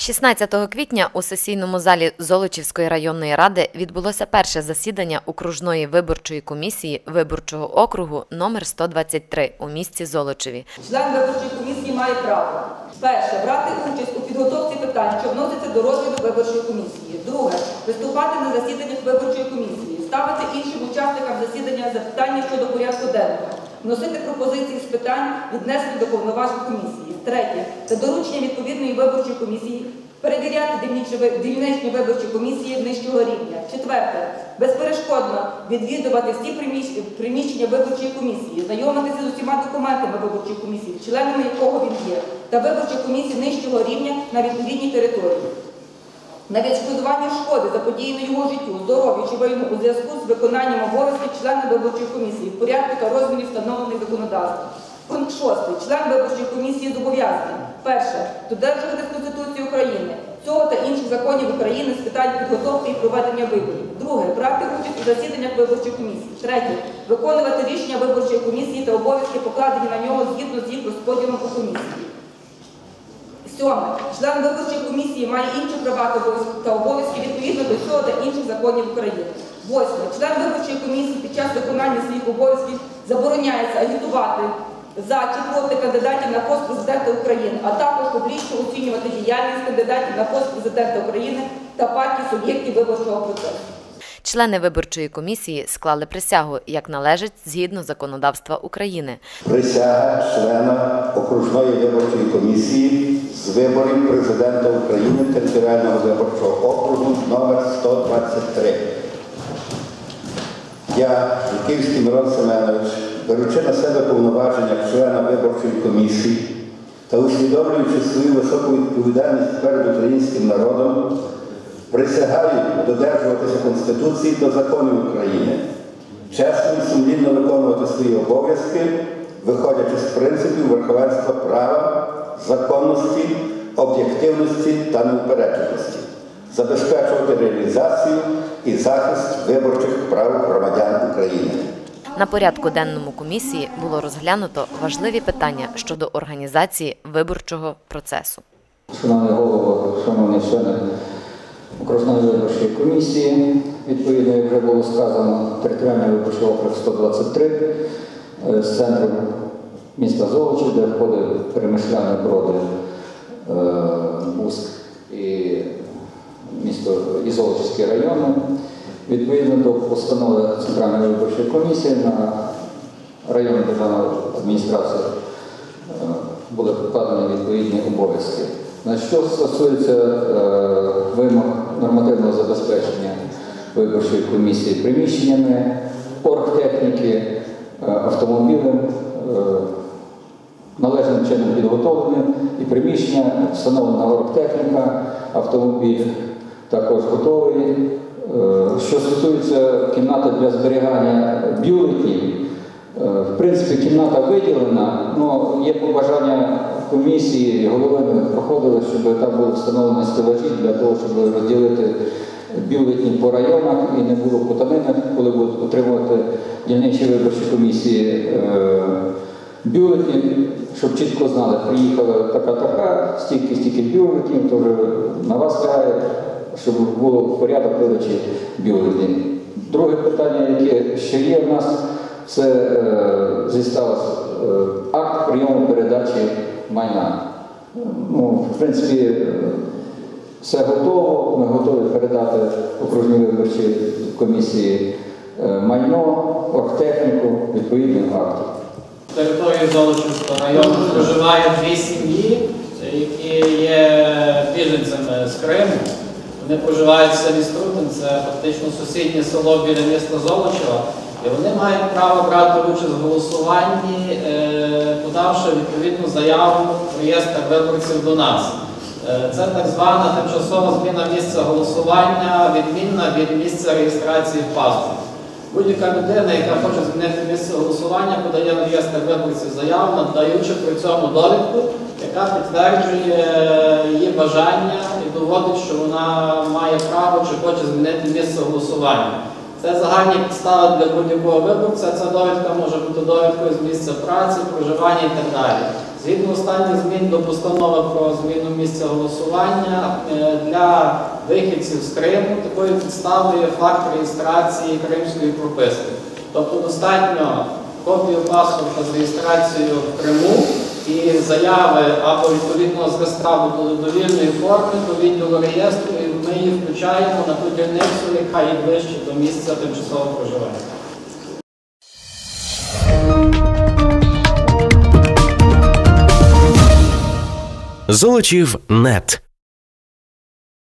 16 квітня у сесійному залі Золочівської районної ради відбулося перше засідання окружної виборчої комісії виборчого округу номер 123 у місті Золочеві. Член виборчої комісії має право перше брати участь у підготовці питань, що вносяться до розгляду виборчої комісії. Друге виступати на засіданнях виборчої комісії, ставити іншим учасникам засідання запитання щодо порядку денного, вносити пропозиції з питань, віднесені до повноважень комісії. Третє за дорученням відповідної виборчої комісії. Перевіряти дільничні виборчі комісії нижчого рівня. Четверте безперешкодно відвідувати всі приміщ- приміщення виборчої комісії, знайомитися з усіма документами виборчої комісії, членами якого він є, та виборчих комісій нижчого рівня на відповідній території. На відшкодування шкоди заподіяної його життю, здоров'ю чи майну у зв'язку з виконанням обов'язків члена виборчої комісії в порядку та розмірі встановлених законодавством. Пункт 6. Член виборчої комісії зобов'язаний. Перше. Додержувати Конституції України, цього та інших законів України з питань підготовки і проведення виборів. Друге. Брати участь у засіданнях виборчої комісії. Третє. Виконувати рішення виборчої комісії та обов'язки, покладені на нього згідно з їх розподілом у комісії. Сьоме. Член виборчої комісії має інші права та обов'язки- відповідно до цього та інших законів України. Восьме. Член виборчої комісії під час виконання своїх обов'язків забороняється агітувати за чи проти кандидатів на пост президента України, а також публічно оцінювати діяльність кандидатів на пост президента України та партій суб'єктів виборчого процесу. Члени виборчої комісії склали присягу, як належить згідно законодавства України. Присяга члена окружної виборчої комісії з виборів президента України територіального виборчого округу номер 123. Я, Жуківський Мирон Семенович, беручи на себе повноваження члена виборчої комісії та усвідомлюючи свою високу відповідальність перед українським народом, присягаю додержуватися Конституції та законів України, чесно і сумлінно виконувати свої обов'язки, виходячи з принципів верховенства права, законності, об'єктивності та неупередженості, забезпечувати реалізацію і захист виборчих прав громадян України. На порядку денному комісії було розглянуто важливі питання щодо організації виборчого процесу. Шановний голово, шановні члени окружної виборчої комісії, відповідно, як вже було сказано, територіальний виборчий округ 123 е, з центру міста Золочі, де входить перемишляне броди е, Буск і місто і Золочівський райони. Відповідно до постанови Центральної виборчої комісії на районну державну адміністрацію е, були покладені відповідні обов'язки. На що стосується е, вимог нормативного забезпечення виборчої комісії приміщеннями, оргтехніки, е, автомобілем, е, належним чином підготовленим і приміщення, встановлена оргтехніка, автомобіль також готовий. Е, Що стосується кімнати для зберігання бюлетнів, Е, В принципі, кімната виділена, але є побажання комісії, голови ми проходили, щоб там були встановлені стелажі для того, щоб розділити бюлетні по районах і не було путанини, коли будуть отримувати дільничі виборчі комісії е, бюлетні, щоб чітко знали, приїхала така-така, стільки, стільки бюлетнів, то вже на вас лягає, щоб було порядок видачі бюлетнів. Друге питання, яке ще є в нас, це е, зісталося е, акт прийому передачі майна. Ну, в принципі, е, все готово. Ми готові передати окружній виборчій комісії майно, оргтехніку, відповідний акт. Території Золочівського району проживає дві сім'ї, які є біженцями з Криму. Вони проживають в селі Струтин, це фактично сусіднє село біля міста Золочева. І вони мають право брати участь в голосуванні, е, подавши відповідну заяву в реєстр виборців до нас. Е, Це так звана тимчасова зміна місця голосування, відмінна від місця реєстрації в паспорті. Будь-яка людина, яка хоче змінити місце голосування, подає на реєстр виборців заяву, надаючи при цьому довідку, яка підтверджує її бажання і доводить, що вона має право чи хоче змінити місце голосування. Це загальні підстави для будь-якого виборця. Ця довідка може бути довідкою з місця праці, проживання і так далі. Згідно останніх змін до постанови про зміну місця голосування е, для вихідців з Криму такою підставою є факт реєстрації кримської прописки. Тобто достатньо копію паспорта з реєстрацією в Криму і заяви або відповідного зразка до довільної форми до відділу реєстру, ми її включаємо на ту дільницю, яка є ближче до місця тимчасового проживання. Золочів нет.